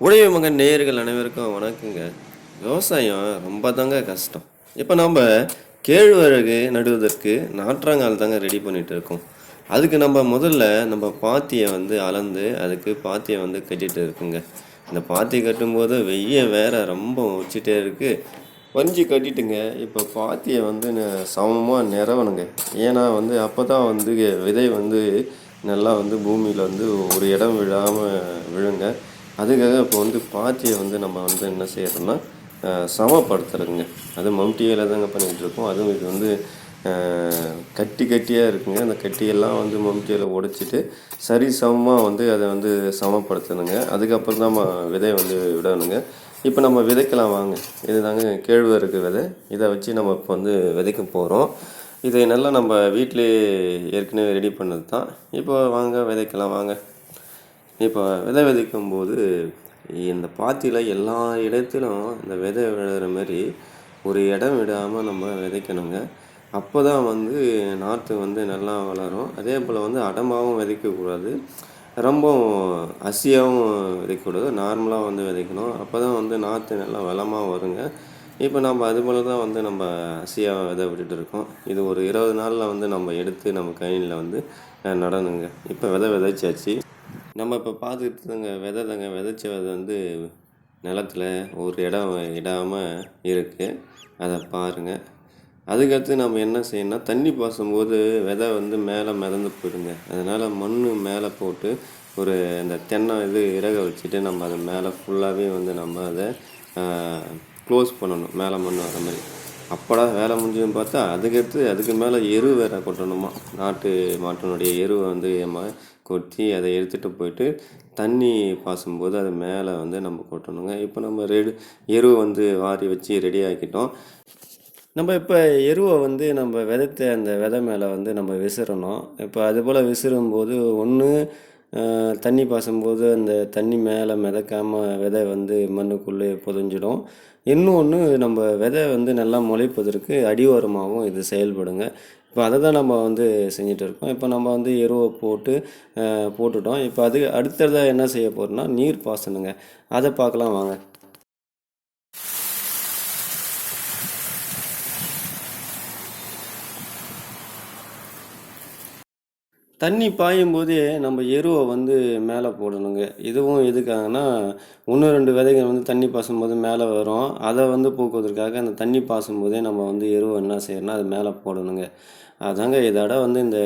உடைய மகன் நேயர்கள் அனைவருக்கும் வணக்கங்க. விவசாயம் ரொம்ப தாங்க கஷ்டம். இப்போ நம்ம கேழ்வரகு நடுவதற்கு நாற்றாங்கால் தாங்க ரெடி பண்ணிட்டு இருக்கோம் அதுக்கு நம்ம முதல்ல நம்ம பாத்தியை வந்து அளந்து அதுக்கு பாத்தியை வந்து கட்டிட்டு இருக்குங்க. இந்த பாத்தி கட்டும்போது வெய்ய வேற ரொம்ப வச்சுட்டே இருக்கு. வஞ்சி கட்டிட்டுங்க. இப்போ பாத்தியை வந்து சமமாக நிறவணுங்க ஏன்னா வந்து அப்போ தான் வந்து விதை வந்து நல்லா வந்து பூமியில் வந்து ஒரு இடம் விழாமல் விழுங்க. அதுக்காக இப்போ வந்து பாத்தியை வந்து நம்ம வந்து என்ன செய்யறோம்னா சமப்படுத்துறதுங்க அது மம்டியில் தாங்க பண்ணிகிட்டு இருக்கோம் அதுவும் இது வந்து கட்டி கட்டியாக இருக்குங்க. அந்த கட்டியெல்லாம் வந்து மம்டியில் உடைச்சிட்டு சரி சமமாக வந்து அதை வந்து சமப்படுத்தணுங்க. அதுக்கப்புறம் தான் நம்ம விதையை வந்து விடணுங்க. இப்போ நம்ம விதைக்கலாம் வாங்க. இதுதாங்க கேழ்வரகு விதை. இதை வச்சு நம்ம இப்போ வந்து விதைக்க போகிறோம் இதை நல்லா நம்ம வீட்டிலே ஏற்கனவே ரெடி பண்ணது தான் இப்போ வாங்க விதைக்கலாம் வாங்க. இப்போ விதை விதைக்கும் போது இந்த பாத்தியில் எல்லா இடத்திலும் இந்த விதை விழுற மாதிரி ஒரு இடம் விடாமல் நம்ம விதைக்கணுங்க. அப்போ தான் வந்து நாற்று வந்து நல்லா வளரும். அதே போல் வந்து அடமாகவும் விதைக்கக்கூடாது ரொம்ப அசியாகவும் விதைக்கக்கூடாது. நார்மலாக வந்து விதைக்கணும். அப்போ தான் வந்து நாற்று நல்லா வளமாக வருங்க. இப்போ நம்ம அது போல் தான் வந்து நம்ம அசியாக விதை விட்டுட்டு இருக்கோம். இது ஒரு இருபது நாளில் வந்து நம்ம எடுத்து நம்ம கையில் வந்து அஹ், நடணுங்க. இப்போ விதை விதைச்சாச்சு. நம்ம இப்போ பார்த்துக்கிட்டதுங்க விதை தாங்க விதைச்ச விதை வந்து நிலத்துல ஒரு இடம் இடாமல் இருக்குது அதை பாருங்கள் அதுக்கடுத்து நம்ம என்ன செய்யணும்னா தண்ணி பாசும்போது விதை வந்து மேலே மிதந்து போயிடுங்க. அதனால் மண் மேலே போட்டு ஒரு இந்த தென்னை இது இறக வச்சுட்டு நம்ம அதை மேலே ஃபுல்லாகவே வந்து நம்ம அதை க்ளோஸ் பண்ணணும். மேலே மண் வர மாதிரி. அப்படா வேலை முடிஞ்சுன்னு பார்த்தா அதுக்கடுத்து அதுக்கு மேலே எரு வேற கொட்டணுமா? நாட்டு மாட்டினுடைய எருவை வந்து ஏமா கொட்டி அதை எடுத்துகிட்டு போயிட்டு தண்ணி பாசும்போது அது மேலே வந்து நம்ம கொட்டணுங்க. இப்போ நம்ம ரெடி எரு வந்து வாரி வச்சு ரெடி ஆக்கிட்டோம். நம்ம இப்போ எருவை வந்து நம்ம விதத்தை அந்த விதை மேலே வந்து நம்ம விசிறணும். இப்போ அது போல் விசிறும்போது ஒன்று தண்ணி பாசும்போது அந்த தண்ணி மேலே மிதக்காமல் விதை வந்து மண்ணுக்குள்ளே புதைஞ்சிடும். இன்னொன்று நம்ம விதை வந்து நல்லா முளைப்பதற்கு அடிவாரமாகவும் இது செயல்படுங்க. இப்போ அதை தான் நம்ம வந்து செஞ்சுட்டு இருக்கோம். இப்போ நம்ம வந்து எருவை போட்டு போட்டுட்டோம். இப்போ அது அடுத்ததாக என்ன செய்ய போகிறோம்னா நீர் பாசனுங்க. அதை பார்க்கலாம் வாங்க. தண்ணி பாயும் போதே நம்ம எருவை வந்து மேலே போடணுங்க. இதுவும் எதுக்காகன்னா ஒன்று ரெண்டு விதைகள் வந்து தண்ணி பாசும்போது மேலே வரும். அதை வந்து போக்குவதற்காக அந்த தண்ணி பாசும்போதே நம்ம வந்து எருவை என்ன செய்யணும்னா அது மேலே போடணுங்க. அதாங்க இதோட வந்து இந்த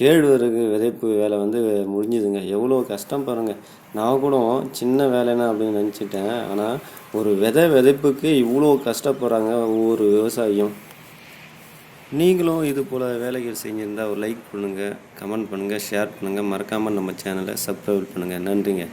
கேழ்வரகு விதைப்பு வேலை வந்து முடிஞ்சுதுங்க. எவ்வளோ கஷ்டம் பாருங்க. நான் கூட சின்ன வேலைனா அப்படின்னு நினச்சிட்டேன். ஆனால் ஒரு விதை விதைப்புக்கு இவ்வளோ கஷ்டப்படுறாங்க ஒவ்வொரு விவசாயியும். நீங்களும் இது போல் வேலைகள் செஞ்சுருந்தா ஒரு லைக் பண்ணுங்கள் கமெண்ட் பண்ணுங்கள் ஷேர் பண்ணுங்கள் மறக்காமல் நம்ம சேனலை சப்ஸ்கிரைப் பண்ணுங்கள் நன்றிங்க.